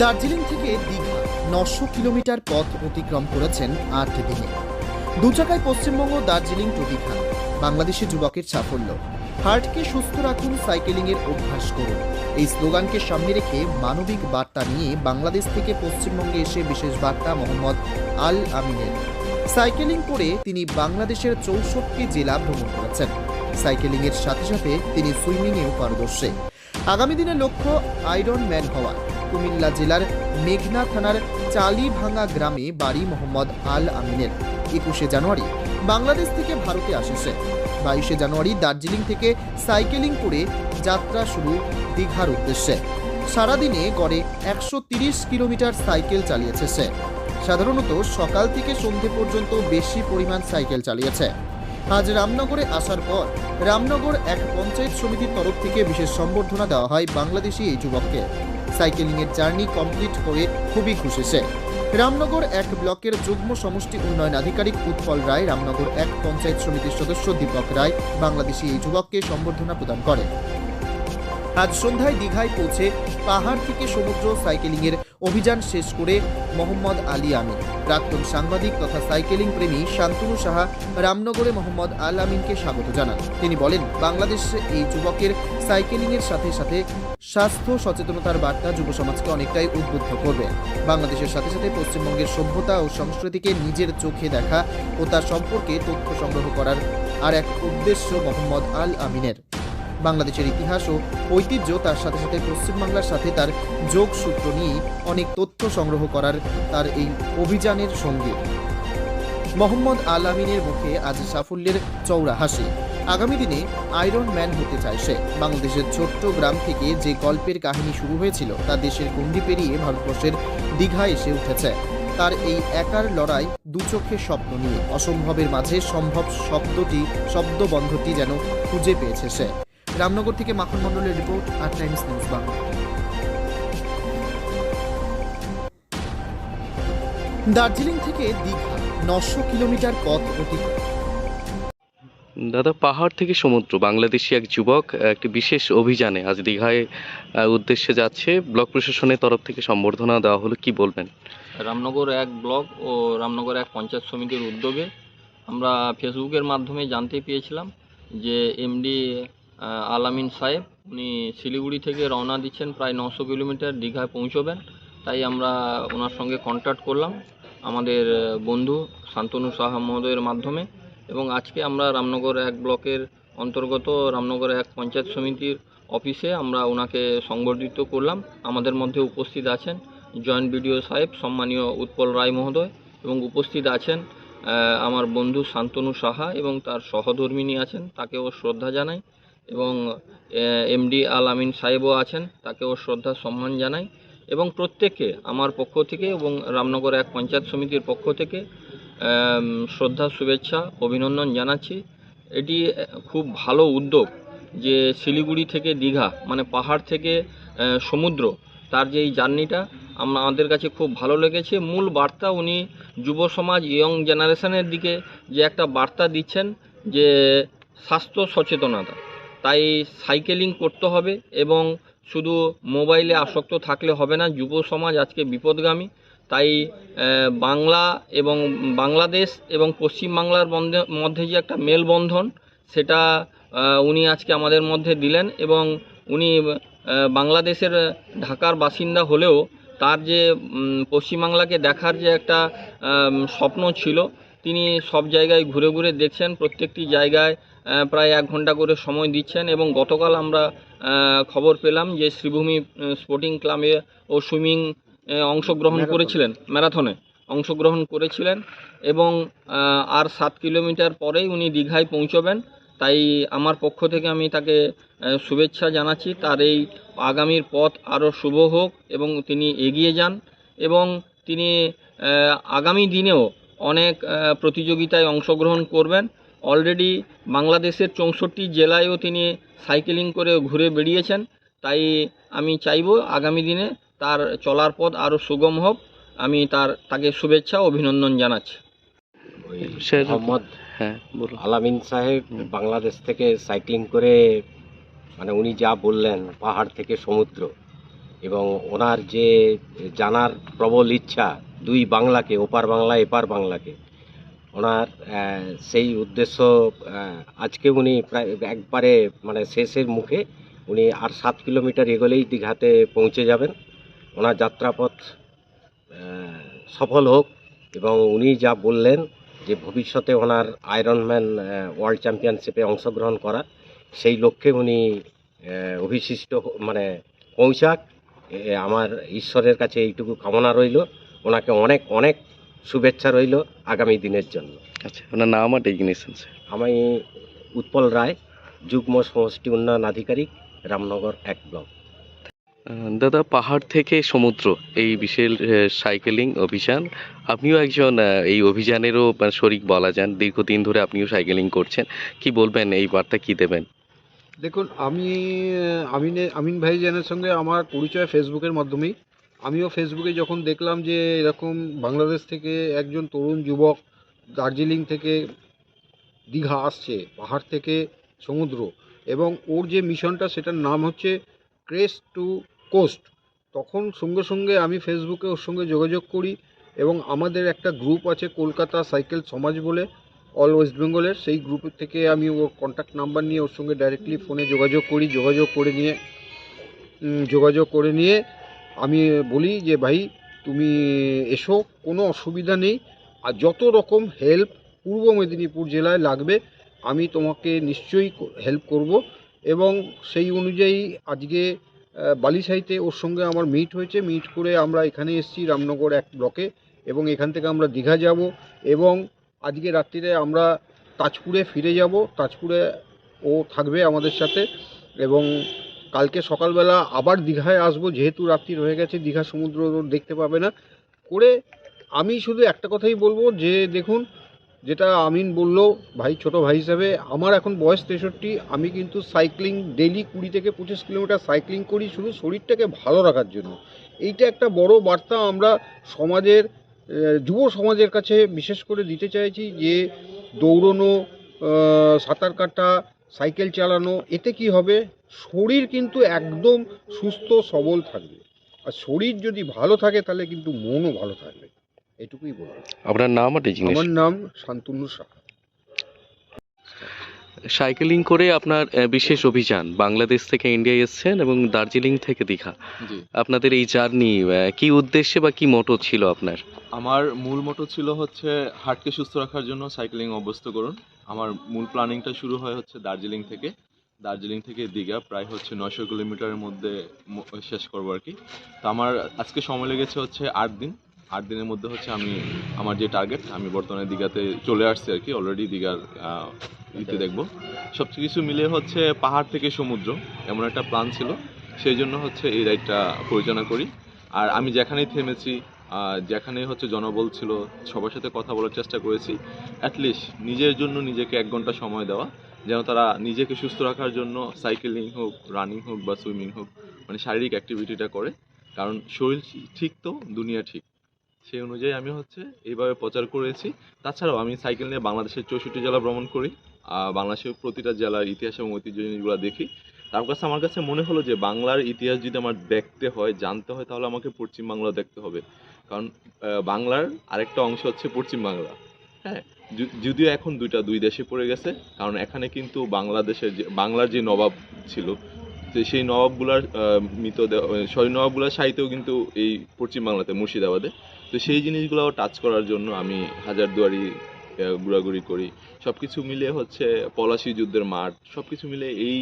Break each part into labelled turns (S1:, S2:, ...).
S1: দার্জিলিং থেকে দীঘা নশো কিলোমিটার পথ অতিক্রম করেছেন আট দিনে। দু চাকায় পশ্চিমবঙ্গ, দার্জিলিং টু দীঘা বাংলাদেশি যুবকের সাফল্য। হার্টকে সুস্থ রাখুন, সাইকেলিংয়ের অভ্যাস করুন। এই স্লোগানকে সামনে রেখে মানবিক বার্তা নিয়ে বাংলাদেশ থেকে পশ্চিমবঙ্গে এসে বিশেষ বার্তা মোহাম্মদ আল আমিনের। সাইকেলিং করে তিনি বাংলাদেশের চৌষট্টি জেলা ভ্রমণ করেছেন। সাইকেলিংয়ের সাথে সাথে তিনি সুইমিংয়েও পারদর্শী। আগামী দিনে লক্ষ্য আয়রন ম্যান হওয়া। কুমিল্লা জেলার মেঘনা থানার চালিভাঙ্গা গ্রামে বাড়ি মোহাম্মদ আল আমিনের। একুশে জানুয়ারি বাংলাদেশ থেকে ভারতে আসে সে। বাইশে জানুয়ারি দার্জিলিং থেকে সাইকেলিং করে যাত্রা শুরু দীঘার উদ্দেশ্যে। সারাদিনে গড়ে একশো কিলোমিটার সাইকেল চালিয়েছে সে। সাধারণত সকাল থেকে সন্ধে পর্যন্ত বেশি পরিমাণ সাইকেল চালিয়েছে। আজ রামনগরে আসার পর রামনগর এক পঞ্চায়েত সমিতির তরফ থেকে বিশেষ সম্বর্ধনা দেওয়া হয় বাংলাদেশি এই যুবককে। সাইকেলিংয়ের জার্নি কমপ্লিট করে খুবই খুশি সে। রামনগর এক ব্লকের যুগ্ম সমষ্টি উন্নয়ন আধিকারিক উৎপল রায় রামনগর এক পঞ্চায়েত সমিতির সদস্য দীপক রায় বাংলাদেশি এই যুবককে সম্বর্ধনা প্রদান করেন। আজ সন্ধ্যায় দীঘায় পৌঁছে পাহাড় থেকে সমুদ্র সাইকেলিংয়ের অভিযান শেষ করে মোহাম্মদ আলী আমিন। প্রাক্তন সাংবাদিক তথা সাইকেলিং প্রেমী শান্তনু সাহা রামনগরে মোহাম্মদ আল আমিনকে স্বাগত জানান। তিনি বলেন, বাংলাদেশে এই যুবকের সাইকেলিংয়ের সাথে সাথে স্বাস্থ্য সচেতনতার বার্তা যুব সমাজকে অনেকটাই উদ্বুদ্ধ করবে। বাংলাদেশের সাথে সাথে পশ্চিমবঙ্গের সভ্যতা ও সংস্কৃতিকে নিজের চোখে দেখা ও তার সম্পর্কে তথ্য সংগ্রহ করার আর এক উদ্দেশ্য মোহাম্মদ আল আমিনের। বাংলাদেশের ইতিহাস ও ঐতিহ্য তার সাথে সাথে পশ্চিমবাংলার সাথে তার যোগসূত্র নিয়ে অনেক তথ্য সংগ্রহ করার তার এই অভিযানের সঙ্গে। মোহাম্মদ আল আমিনের মুখে আজ সাফল্যের চৌড়া হাসি। আগামী দিনে আয়রন ম্যান হতে চায় সে। বাংলাদেশের ছোট্ট গ্রাম থেকে যে গল্পের কাহিনী শুরু হয়েছিল, তা দেশের গণ্ডি পেরিয়ে ভারতবর্ষের দীঘা এসে উঠেছে। তার এই একার লড়াই দু চোখের স্বপ্ন নিয়ে। অসম্ভবের মাঝে সম্ভব শব্দটি, শব্দবন্ধটি যেন খুঁজে পেয়েছে সে। রামনগর থেকে মাখন মণ্ডলের report R times news Bangla. Darjeeling থেকে দীঘা নশো কিলোমিটার পথ অতিক্রম।
S2: দাদা পাহাড় থেকে সমুদ্র বাংলাদেশি এক যুবক একটি বিশেষ অভিযানে আজ দীঘায় উদ্দেশ্যে যাচ্ছে। ব্লক প্রশাসনের তরফ থেকে সম্বর্ধনা দেওয়া হলো কি বলবেন?
S3: রামনগর এক ব্লক ও রামনগর এক পঞ্চায়েত সমিতির উদ্যোগে আমরা ফেসবুকের মাধ্যমে জানতে পেয়েছিলাম যে এমডি আলামিন সাহেব, উনি শিলিগুড়ি থেকে রওনা দিচ্ছেন, প্রায় নশো কিলোমিটার দীঘায় পৌঁছবেন। তাই আমরা ওনার সঙ্গে কন্ট্যাক্ট করলাম, আমাদের বন্ধু শান্তনু সাহা মহোদয়ের মাধ্যমে। এবং আজকে আমরা রামনগর এক ব্লকের অন্তর্গত, রামনগর এক পঞ্চায়েত সমিতির অফিসে আমরা ওনাকে সংবর্ধিত করলাম। আমাদের মধ্যে উপস্থিত আছেন জয়েন্ট বিডিও সাহেব, সম্মানীয় উৎপল রায় মহোদয় এবং উপস্থিত আছেন আমার বন্ধু শান্তনু সাহা এবং তার সহধর্মিনী আছেন, তাকেও শ্রদ্ধা জানাই। এবং এমডি আল আমিন সাহেবও আছেন, তাকেও শ্রদ্ধা, সম্মান জানাই। এবং প্রত্যেককে আমার পক্ষ থেকে এবং রামনগর এক পঞ্চায়েত সমিতির পক্ষ থেকে শ্রদ্ধা, শুভেচ্ছা, অভিনন্দন জানাচ্ছি। এটি খুব ভালো উদ্যোগ যে শিলিগুড়ি থেকে দীঘা মানে পাহাড় থেকে সমুদ্র, তার যে এই জার্নিটা আম- আমাদের কাছে খুব ভালো লেগেছে। মূল বার্তা উনি যুব সমাজ ইয়ং জেনারেশনের দিকে যে একটা বার্তা দিচ্ছেন যে স্বাস্থ্য সচেতনতা। তাই সাইকেলিং করতে হবে এবং শুধু মোবাইলে আসক্ত থাকলে হবে না। যুব সমাজ আজকে বিপদগামী। তাই বাংলা এবং বাংলাদেশ এবং পশ্চিমবাংলার মধ্যে যে একটা মেলবন্ধন, সেটা উনি আজকে আমাদের মধ্যে দিলেন এবং উনি বাংলাদেশের ঢাকার বাসিন্দা হলেও তার যে পশ্চিমবাংলাকে দেখার যে একটা স্বপ্ন ছিল তিনি সব জায়গায় ঘুরে ঘুরে দেখছেন প্রত্যেকটি জায়গায় প্রায় এক ঘণ্টা করে সময় দিচ্ছেন এবং গতকাল আমরা খবর পেলাম যে শ্রীভূমি স্পোর্টিং ক্লাবে ও সুইমিং অংশগ্রহণ করেছিলেন ম্যারাথনে অংশগ্রহণ করেছিলেন এবং আর সাত কিলোমিটার পরেই উনি দীঘায় পৌঁছবেন। তাই আমার পক্ষ থেকে আমি তাকে শুভেচ্ছা জানাচ্ছি। তার এই আগামীর পথ আরও শুভ হোক এবং তিনি এগিয়ে যান এবং তিনি আগামী দিনেও অনেক প্রতিযোগিতায় অংশগ্রহণ করবেন। অলরেডি বাংলাদেশের চৌষট্টি জেলায়ও তিনি সাইকেলিং করে ঘুরে বেরিয়েছেন তাই আমি চাইব আগামী দিনে তার চলার পথ আরও সুগম হোক। আমি তার তাকে শুভেচ্ছা ও অভিনন্দন জানাচ্ছি।
S4: মোহাম্মদ
S2: হ্যাঁ বলুন।
S4: আলামিন সাহেব বাংলাদেশ থেকে সাইক্লিং করে মানে উনি যা বললেন পাহাড় থেকে সমুদ্র। এবং ওনার যে জানার প্রবল ইচ্ছা দুই বাংলাকে, ওপার বাংলা, এপার বাংলাকে, ওনার সেই উদ্দেশ্য আজকে উনি প্রায় একবারে মানে শেষের মুখে উনি আর সাত কিলোমিটার এগোলেই দীঘাতে পৌঁছে যাবেন। ওনার যাত্রাপথ সফল হোক এবং উনি যা বললেন যে ভবিষ্যতে ওনার আয়রনম্যান ওয়ার্ল্ড চ্যাম্পিয়নশিপে অংশগ্রহণ করা সেই লক্ষ্যে উনি অভিশিষ্ট মানে পৌঁছাক। আমার ঈশ্বরের কাছে এইটুকু কামনা রইল। ওনাকে অনেক অনেক শুভেচ্ছা রইল আগামী দিনের জন্য।
S2: আচ্ছা ওনার নাম আর ডেজিগনেশন
S4: আমি উৎপল রায় যুগ্ম সমষ্টি উন্নয়ন আধিকারিক রামনগর এক ব্লক।
S2: দাদা পাহাড় থেকে সমুদ্র এই বিশেষ সাইকেলিং অভিযান আপনিও একজন এই অভিযানেরও মানে শরিক বলা যান। দীর্ঘদিন ধরে আপনিও সাইকেলিং করছেন। কি বলবেন এই বার্তা কি দেবেন?
S5: দেখুন, আমি আমিনে, আমিন ভাইজানের সঙ্গে আমার পরিচয় ফেসবুকের মাধ্যমেই। আমিও ফেসবুকে যখন দেখলাম যে এরকম বাংলাদেশ থেকে একজন তরুণ যুবক দার্জিলিং থেকে দীঘা আসছে, পাহাড় থেকে সমুদ্র, এবং ওর যে মিশনটা সেটার নাম হচ্ছে ক্রেস টু কোস্ট। তখন সঙ্গে সঙ্গে আমি ফেসবুকে ওর সঙ্গে যোগাযোগ করি, এবং আমাদের একটা গ্রুপ আছে কলকাতা সাইকেল সমাজ বলে। অল ওয়েস্ট বেঙ্গলের সেই গ্রুপ থেকে আমি ওর কন্ট্যাক্ট নাম্বার নিয়ে ওর সঙ্গে ডাইরেক্টলি ফোনে যোগাযোগ করি, যোগাযোগ করে নিয়ে যোগাযোগ করে নিয়ে আমি বলি যে, ভাই, তুমি এসো, কোনো অসুবিধা নেই। আর যত রকম হেল্প পূর্ব মেদিনীপুর জেলায় লাগবে, আমি তোমাকে নিশ্চয়ই হেল্প করব। এবং সেই অনুযায়ী আজকে বালিসাইতে ওর সঙ্গে আমার মিট হয়েছে। মিট করে আমরা এখানে এসেছি রামনগর এক ব্লকে এবং এখান থেকে আমরা দীঘা যাব এবং আজকে রাত্রিরে আমরা তাজপুরে ফিরে যাব। তাজপুরে ও থাকবে আমাদের সাথে এবং কালকে সকালবেলা আবার দীঘায় আসব। যেহেতু রাত্রি রয়ে গেছে, দীঘা সমুদ্র দেখতে পাবে না। করে আমি শুধু একটা কথাই বলব যে, দেখুন, যেটা আমিন বলল, ভাই, ছোট ভাই হিসাবে, আমার এখন বয়স তেষট্টি, আমি কিন্তু সাইক্লিং ডেলি কুড়ি থেকে পঁচিশ কিলোমিটার সাইক্লিং করি শুধু শরীরটাকে ভালো রাখার জন্য। এইটা একটা বড় বার্তা আমরা সমাজের যুব সমাজের কাছে বিশেষ করে দিতে চাইছি যে দৌড়নো সাঁতার কাটা সাইকেল চালানো এতে কি হবে? শরীর কিন্তু একদম সুস্থ সবল থাকবে। আর শরীর যদি ভালো থাকে তাহলে কিন্তু মনও ভালো থাকবে। এটুকুই বলব।
S2: আপনার নাম
S5: আমার নাম শান্তনু সাহা।
S2: সাইকেলিং করে আপনার বিশেষ অভিযান বাংলাদেশ থেকে ইন্ডিয়া এসেছেন এবং দার্জিলিং থেকে দীঘা। আপনাদের এই জার্নি কি উদ্দেশ্যে বা কি মোটো ছিল আপনার?
S6: আমার মূল মোটো ছিল হচ্ছে হার্টকে সুস্থ রাখার জন্য সাইকেলিং অভ্যস্ত করুন। আমার মূল প্ল্যানিংটা শুরু হয় হচ্ছে দার্জিলিং থেকে। দার্জিলিং থেকে দীঘা প্রায় হচ্ছে নয়শো কিলোমিটারের মধ্যে শেষ করব আর কি। তো আমার আজকে সময় লেগেছে হচ্ছে আট দিন। আট দিনের মধ্যে হচ্ছে আমি আমার যে টার্গেট আমি বর্তমানে দীঘাতে চলে আসছি আর কি অলরেডি দীঘার ইতে দেখব। সব কিছু মিলিয়ে হচ্ছে পাহাড় থেকে সমুদ্র এমন একটা প্ল্যান ছিল। সেই জন্য হচ্ছে এই রাইডটা পরিচালনা করি। আর আমি যেখানেই থেমেছি আহ, যেখানে হচ্ছে জনবল ছিল সবার সাথে কথা বলার চেষ্টা করেছি। অ্যাটলিস্ট নিজের জন্য নিজেকে এক ঘণ্টা সময় দেওয়া যেন তারা নিজেকে সুস্থ রাখার জন্য সাইকেলিং হোক রানিং হোক বা সুইমিং হোক মানে শারীরিক অ্যাক্টিভিটিটা করে। কারণ শরীর ঠিক তো দুনিয়া ঠিক। সেই অনুযায়ী আমি হচ্ছে এইভাবে প্রচার করেছি। তাছাড়াও আমি সাইকেল নিয়ে বাংলাদেশের চৌষট্টি জেলা ভ্রমণ করি আহ, বাংলাদেশের প্রতিটা জেলার ইতিহাস এবং ঐতিহ্য জিনিসগুলো দেখি। তার কাছে আমার কাছে মনে হলো যে বাংলার ইতিহাস যদি আমার দেখতে হয় জানতে হয় তাহলে আমাকে পশ্চিম বাংলা দেখতে হবে। কারণ বাংলার আরেকটা অংশ হচ্ছে পশ্চিম বাংলা হ্যাঁ যদিও এখন দুইটা দুই দেশে পড়ে গেছে কারণ এখানে কিন্তু বাংলাদেশের যে বাংলার যে নবাব ছিল সেই নবাবগুলার মৃতদেহ সরি নবাবগুলার সাহিত্যও কিন্তু এই পশ্চিম বাংলাতে মুর্শিদাবাদে। তো সেই জিনিসগুলো টাচ করার জন্য আমি হাজারদুয়ারি ঘোরাঘুরি করি। সব কিছু মিলিয়ে হচ্ছে পলাশি যুদ্ধের মাঠ সব কিছু মিলে এই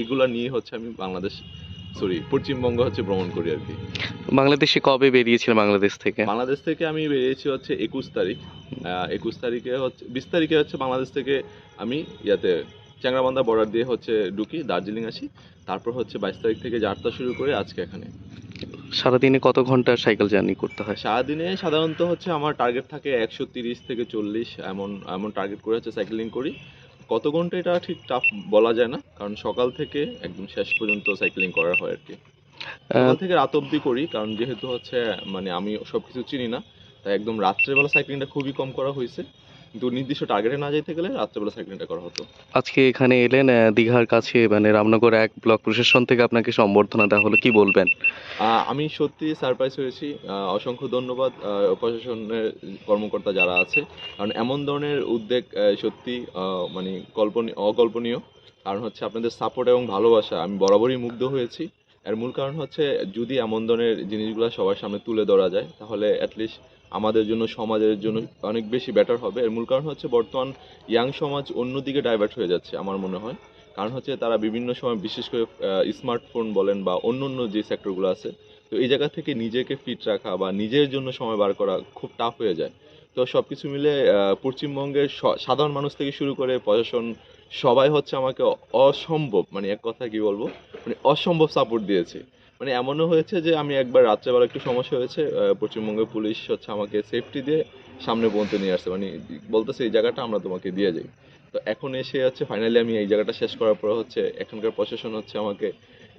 S6: এগুলা নিয়ে হচ্ছে আমি বাংলাদেশ সরি পশ্চিমবঙ্গ হচ্ছে ভ্রমণ করি আর কি।
S2: বাংলাদেশে কবে বেরিয়েছিলেন বাংলাদেশ থেকে?
S6: বাংলাদেশ থেকে আমি বেরিয়েছি হচ্ছে একুশ তারিখ। একুশ তারিখে হচ্ছে বিশ তারিখে হচ্ছে বাংলাদেশ থেকে আমি ইয়াতে চ্যাংরাবান্ধা বর্ডার দিয়ে হচ্ছে ঢুকি দার্জিলিং আসি। তারপর হচ্ছে বাইশ তারিখ থেকে যাত্রা শুরু করে আজকে এখানে।
S2: সারাদিনে কত ঘণ্টা সাইকেল জার্নি করতে হয়?
S6: সারাদিনে সাধারণত হচ্ছে আমার টার্গেট থাকে একশো তিরিশ থেকে চল্লিশ এমন এমন টার্গেট করে হচ্ছে সাইকেলিং করি। কত ঘণ্টা এটা ঠিক টাফ বলা যায় না কারণ সকাল থেকে একদম শেষ পর্যন্ত সাইকেলিং করা হয় আর কি সকাল থেকে রাত অবধি করি কারণ যেহেতু হচ্ছে মানে আমি সব কিছু চিনি না তাই একদম রাত্রেবেলা সাইক্লিংটা খুবই কম করা হয়েছে। কিন্তু নির্দিষ্ট টার্গেটে না যেতে গেলে রাত্রেবেলা সাইক্লিংটা করা হতো।
S2: আজকে এখানে এলেন দীঘার কাছে মানে রামনগর এক ব্লক প্রশাসন থেকে আপনাকে সম্বর্ধনা দেওয়া হলো কি বলবেন?
S6: আমি সত্যি সারপ্রাইজ হয়েছি। অসংখ্য ধন্যবাদ প্রশাসনের কর্মকর্তা যারা আছে। কারণ এমন ধরনের উদ্যোগ সত্যি মানে কল্পনীয় অকল্পনীয়। কারণ হচ্ছে আপনাদের সাপোর্ট এবং ভালোবাসা আমি বরাবরই মুগ্ধ হয়েছি। এর মূল কারণ হচ্ছে যদি এমন ধরনের জিনিসগুলো সবার সামনে তুলে ধরা যায় তাহলে অ্যাটলিস্ট আমাদের জন্য, সমাজের জন্য অনেক বেশি বেটার হবে। এর মূল কারণ হচ্ছে বর্তমান ইয়াং সমাজ অন্যদিকে ডাইভার্ট হয়ে যাচ্ছে আমার মনে হয়। কারণ হচ্ছে তারা বিভিন্ন সময় বিশেষ করে স্মার্টফোন বলেন বা অন্য অন্য যে সেক্টরগুলো আছে, তো এই জায়গা থেকে নিজেকে ফিট রাখা বা নিজের জন্য সময় বার করা খুব টাফ হয়ে যায়। তো সব কিছু মিলে পশ্চিমবঙ্গের সাধারণ মানুষ থেকে শুরু করে প্রশাসন সবাই হচ্ছে আমাকে অসম্ভব মানে এক কথা কি বলব মানে অসম্ভব সাপোর্ট দিয়েছে। মানে এমনও হয়েছে যে আমি একবার রাত্রেবেলা একটু সমস্যা হয়েছে পশ্চিমবঙ্গের পুলিশ হচ্ছে আমাকে সেফটি দিয়ে সামনে পর্যন্ত নিয়ে আসছে। মানে বলতেছে, এই জায়গাটা আমরা তোমাকে দিয়ে যাই। তো এখন এসে হচ্ছে ফাইনালি আমি এই জায়গাটা শেষ করার পর হচ্ছে, এখানকার প্রশাসন হচ্ছে আমাকে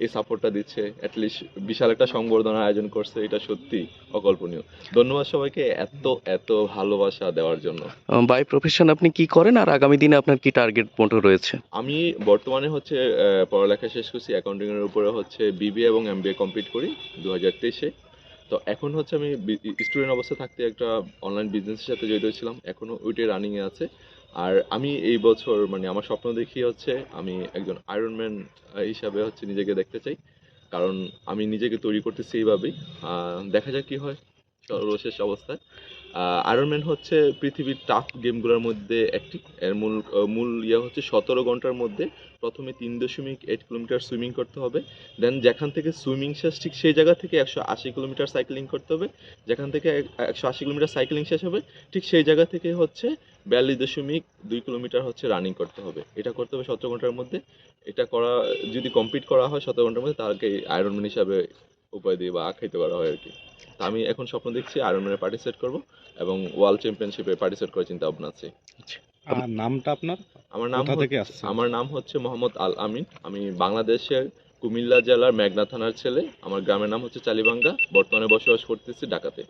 S6: এই সাপোর্টটা দিচ্ছে অ্যাটলিস্ট বিশাল একটা সংবর্ধনা আয়োজন করছে এটা সত্যি অকল্পনীয়। ধন্যবাদ সবাইকে এত এত ভালোবাসা দেওয়ার জন্য।
S2: বাই প্রফেশন আপনি কি করেন আর আগামী দিনে আপনার কি টার্গেট মোটো রয়েছে?
S6: আমি বর্তমানে হচ্ছে পড়ালেখা শেষ করছি অ্যাকাউন্টিং এর উপরে হচ্ছে বিবিএ এবং এমবিএ কমপ্লিট করি দু হাজার তেইশে। তো এখন হচ্ছে আমি স্টুডেন্ট অবস্থা থাকতে একটা অনলাইন বিজনেসের সাথে জড়িত ছিলাম এখনও ওইটাই রানিংয়ে আছে। আর আমি এই বছর মানে আমার স্বপ্ন দেখি হচ্ছে আমি একজন আয়রনম্যান হিসাবে হচ্ছে নিজেকে দেখতে চাই। কারণ আমি নিজেকে তৈরি করতেছি এইভাবেই। দেখা যাক কি হয়। সর্বশেষ অবস্থায় আয়রনম্যান হচ্ছে পৃথিবীর টাফ গেমগুলোর মধ্যে একটি। এর মূল মূল ইয়ে হচ্ছে সতেরো ঘণ্টার মধ্যে প্রথমে তিন দশমিক এইট কিলোমিটার সুইমিং করতে হবে। দেন যেখান থেকে সুইমিং শেষ, ঠিক সেই জায়গা থেকে একশো আশি কিলোমিটার সাইক্লিং করতে হবে। যেখান থেকে একশো আশি কিলোমিটার সাইক্লিং শেষ হবে, ঠিক সেই জায়গা থেকে হচ্ছে বিয়াল্লিশ দশমিক দুই কিলোমিটার হচ্ছে রানিং করতে হবে। এটা করতে হবে সতেরো ঘণ্টার মধ্যে। এটা করা যদি কমপ্লিট করা হয় সতেরো ঘণ্টার মধ্যে তাকে আয়রনম্যান হিসাবে উপায় দিয়ে বা আখ্যায়িত করা হয় আর কি। তা আমি এখন স্বপ্ন দেখছি আয়রনম্যানে পার্টিসিপেট করব এবং ওয়ার্ল্ড চ্যাম্পিয়নশিপে পার্টিসিপেট করার চিন্তা ভাবনা আছে
S7: আর নামটা আপনার?
S6: আমার নাম
S7: থেকে?
S6: আমার নাম হচ্ছে মোহাম্মদ আল আমিন। আমি বাংলাদেশের কুমিল্লা জেলার মেঘনা থানার ছেলে। আমার গ্রামের নাম হচ্ছে চালিবাঙ্গা বর্তমানে বসবাস করতেছি ঢাকাতে।